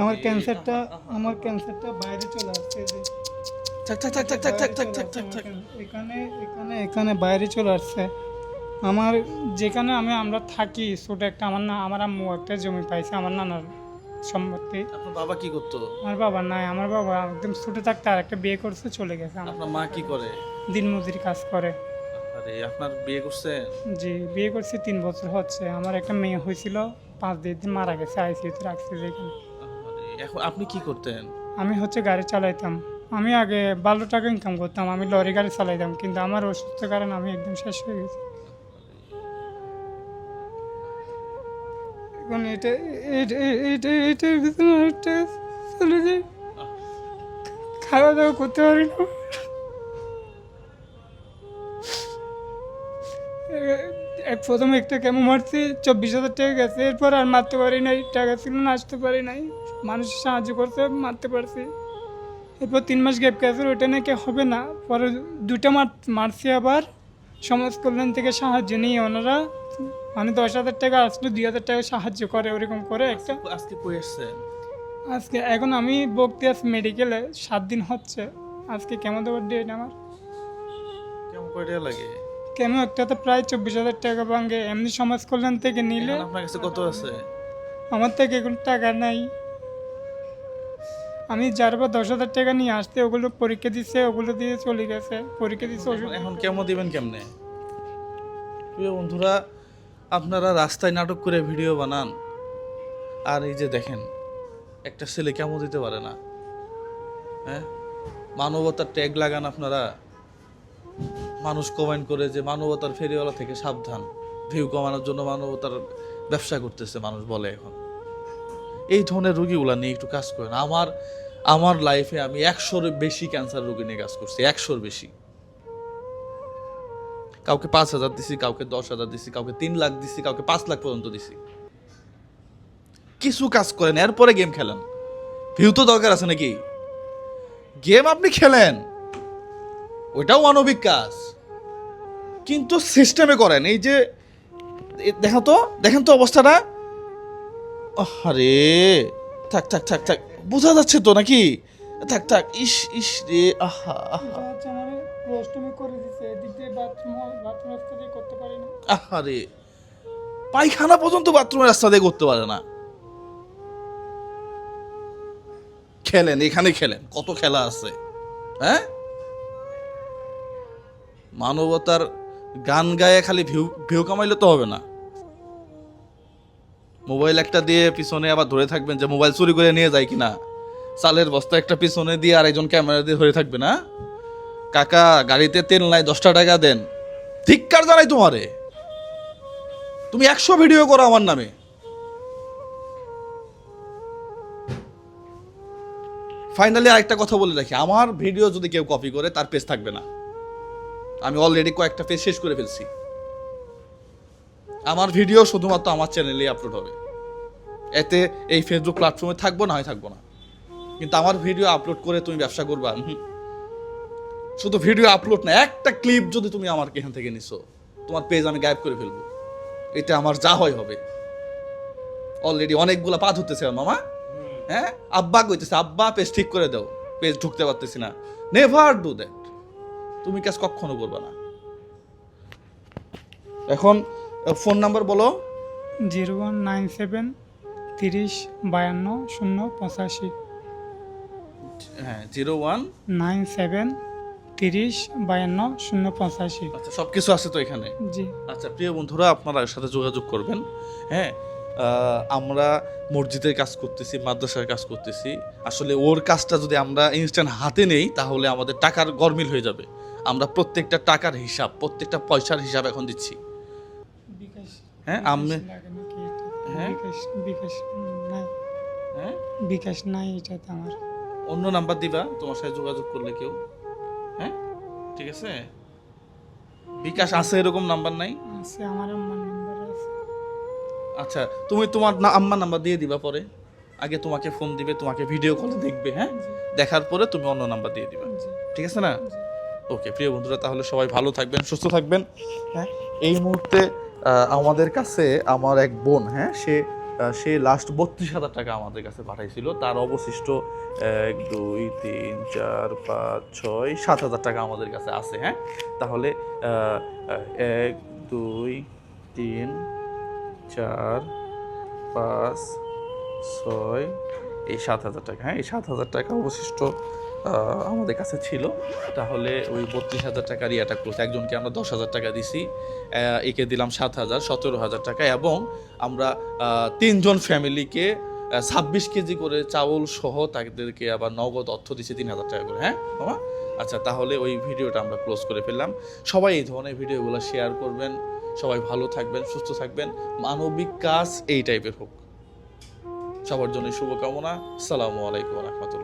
আমার ক্যান্সারটা আমার ক্যান্সারটা বাইরে চলে আসছে যে এখানে এখানে এখানে বাইরে চলে আসছে। আমার যেখানে আমি আমরা থাকি ছোট একটা আমার না আমার আম্মু একটা জমি পাইছে আমার নানার সম্পত্তি। আপনার বাবা কি করতো? আমার বাবা নাই আমার বাবা একদম ছোটো থাকতে আর একটা বিয়ে করছে চলে গেছে আপনার মা কি করে? দিনমজুরি কাজ করে। আপনার বিয়ে করছে? জি বিয়ে করছে তিন বছর হচ্ছে। আমার একটা মেয়ে হয়েছিল পাঁচ দিন মারা গেছে আইসিউতে রাখছে যেখানে। এখন আপনি কি করতেন? আমি হচ্ছে গাড়ি চালাইতাম। আমি আগে বারো টাকা ইনকাম করতাম আমি লরি গাড়ি চালাইতাম কিন্তু আমার অসুস্থ কারণ আমি একদম শেষ হয়ে গেছি। এখন এটা এটা এটা এটার ভিতরে একটা চলে যাই। খাওয়া দাওয়া করতে পারি না। এক প্রথম একটা কেমন মারছি চব্বিশ হাজার টাকা গেছে। এরপর আর মারতে পারি নাই টাকা ছিল না আসতে পারি নাই। মানুষ সাহায্য করছে মারতে পারছি। এরপর তিন মাস গ্যাপ গেছে ওইটা নাকি হবে না। পরে দুটো মার মারছি আবার। সমাজ কল্যাণ থেকে সাহায্য নিয়ে ওনারা মানে দশ হাজার টাকা আসলে দুই হাজার টাকা সাহায্য করে ওরকম করে একটা। আজকে কই এসছেন আজকে এখন আমি ভর্তি আছি মেডিকেলে সাত দিন হচ্ছে। আজকে কেমন দেওয়ার ডেট আমার? কেমন কয় টাকা লাগে? কেমন একটা তো প্রায় চব্বিশ হাজার টাকা ভাঙে। এমনি সমাজ কল্যাণ থেকে নিলে আপনার কাছে কত আছে? আমার থেকে কোনো টাকা নাই। আমি যার বা দশ হাজার টাকা নিয়ে আসতে ওগুলো পরীক্ষা দিচ্ছে ওগুলো দিয়ে চলে গেছে। পরীক্ষা দিচ্ছে এখন কেমন দিবেন কেমনে? প্রিয় বন্ধুরা আপনারা রাস্তায় নাটক করে ভিডিও বানান। আর এই যে দেখেন একটা ছেলে কেমন দিতে পারে না? হ্যাঁ? মানবতার ট্যাগ লাগান আপনারা। মানুষ কমেন্ট করে যে মানবতার ফেরিওয়ালা থেকে সাবধান। ভিউ কমানোর জন্য মানবতার ব্যবসা করতেছে মানুষ বলে এখন। এই ধরনের রুগীগুলা নিয়ে একটু কাজ করেন। আমার আমার লাইফে আমি একশোর বেশি ক্যান্সার রোগী নিয়ে কাজ করছি, একশোর বেশি। কাউকে পাঁচ হাজার দিছি, কাউকে দশ হাজার দিছি, কাউকে তিন লাখ দিছি, কাউকে পাঁচ লাখ পর্যন্ত দিছি। কিছু কাজ করেন, এরপরে গেম খেলেন। ভিউ তো দরকার আছে নাকি? গেম আপনি খেলেন। ওইটাও মানবিক কাজ। কিন্তু সিস্টেমে করেন। এই যে দেখেন তো দেখেন তো অবস্থাটা। আরে থাক থাক থাক থাক। বোঝা যাচ্ছে তো নাকি? থাক থাক ইস ইস রে আহা আহারে পায়খানা পর্যন্ত বাথরুমের রাস্তা দিয়ে করতে পারে না। খেলেন এখানে খেলেন কত খেলা আছে হ্যাঁ? মানবতার গান গায়ে খালি ভিউ ভিউ কামাইলে তো হবে না। মোবাইল একটা দিয়ে পিছনে আবার ধরে থাকবেন যে মোবাইল চুরি করে নিয়ে যায় কিনা। চালের বস্তা একটা পিছনে দিয়ে আর একজন ক্যামেরা দিয়ে ধরে থাকবে না। কাকা, গাড়িতে তেল নাই, দশটা টাকা দেন। ধিক্কার জানাই তোমারে। তুমি একশো ভিডিও করো আমার নামে। ফাইনালি আরেকটা কথা বলে রাখি। আমার ভিডিও যদি কেউ কপি করে, তার পেজ থাকবে না। আমি অলরেডি কয়েকটা পেজ শেষ করে ফেলছি। আমার ভিডিও শুধুমাত্র আমার চ্যানেলেই আপলোড হবে। এতে এই ফেসবুক প্ল্যাটফর্মে থাকব না হয় থাকব না। কিন্তু আমার ভিডিও আপলোড করে তুমি ব্যবসা করবা। শুধু ভিডিও আপলোড না, একটা ক্লিপ যদি তুমি আমার এখান থেকে নিছো, তোমার পেজ আমি গায়েব করে ফেলব। এটা আমার যা হয় হবে। অলরেডি অনেকগুলা পা ধরতেছে মামা হ্যাঁ? আব্বা কইতেছে, আব্বা পেজ ঠিক করে দাও। পেজ ঢুকতে পারতেছি না। নেভার ডু দ্যাট তুমি কাজ কখনো করবে না। এখন ফোন নাম্বার বলো। জিরো ওয়ান নাইন সেভেন তিরিশ বায়ান্ন শূন্য পঁচাশি। হ্যাঁ জিরো ওয়ান নাইন সেভেন তিরিশ বায়ান্ন শূন্য পঁচাশি। আচ্ছা সব কিছু আছে তো এখানে? জি। আচ্ছা প্রিয় বন্ধুরা আপনারা এর সাথে যোগাযোগ করবেন। হ্যাঁ আমরা মসজিদের কাজ করতেছি মাদ্রাসার কাজ করতেছি। আসলে ওর কাজটা যদি আমরা ইনস্ট্যান্ট হাতে নেই তাহলে আমাদের টাকার গরমিল হয়ে যাবে। আমরা প্রত্যেকটা টাকার হিসাব প্রত্যেকটা পয়সার হিসাব এখন দিচ্ছি। বিকাশ হ্যাঁ, আমি- এটা? হ্যাঁ? বিকাশ বিকাশ নাই হ্যাঁ? বিকাশ নাই এটাতে আমার। অন্য নাম্বার দিবা তোমার সাথে যোগাযোগ করলে কেউ। হ্যাঁ? ঠিক আছে? বিকাশ আছে এরকম নাম্বার নাই? আছে আমার আম্মার নাম্বার আছে। আচ্ছা তুমি তোমার না আম্মার নাম্বার দিয়ে দিবা পরে। আগে তোমাকে ফোন দিবে তোমাকে ভিডিও কলে দেখবে হ্যাঁ? দেখার পরে তুমি অন্য নাম্বার দিয়ে দিবা। ঠিক আছে না? ওকে, প্রিয় বন্ধুরা, তাহলে সবাই ভালো থাকবেন, সুস্থ থাকবেন। হ্যাঁ এই মুহূর্তে আমাদের কাছে আমার এক বোন হ্যাঁ সে সে লাস্ট বত্রিশ হাজার টাকা আমাদের কাছে পাঠাইছিল। তার অবশিষ্ট এক, দুই, তিন, চার, পাঁচ, ছয়, সাত হাজার টাকা আমাদের কাছে আছে হ্যাঁ? তাহলে এক, দুই, তিন, চার, পাঁচ, ছয়, এই সাত হাজার টাকা হ্যাঁ এই সাত হাজার টাকা অবশিষ্ট আমাদের কাছে ছিল। তাহলে ওই বত্রিশ হাজার টাকার ইয়াটা করছে। একজনকে আমরা দশ হাজার টাকা দিছি একে দিলাম সাত হাজার, সতেরো হাজার টাকা এবং আমরা তিনজন ফ্যামিলিকে ছাব্বিশ কেজি করে চাউল সহ তাদেরকে আবার নগদ অর্থ দিচ্ছে তিন হাজার টাকা করে। হ্যাঁ মামা আচ্ছা তাহলে ওই ভিডিওটা আমরা ক্লোজ করে ফেললাম। সবাই এই ধরনের ভিডিওগুলো শেয়ার করবেন। সবাই ভালো থাকবেন, সুস্থ থাকবেন। মানবিক কাজ এই টাইপের হোক। সবার জন্য শুভকামনা। সালামু আলাইকুম রহমতুল্লাহ।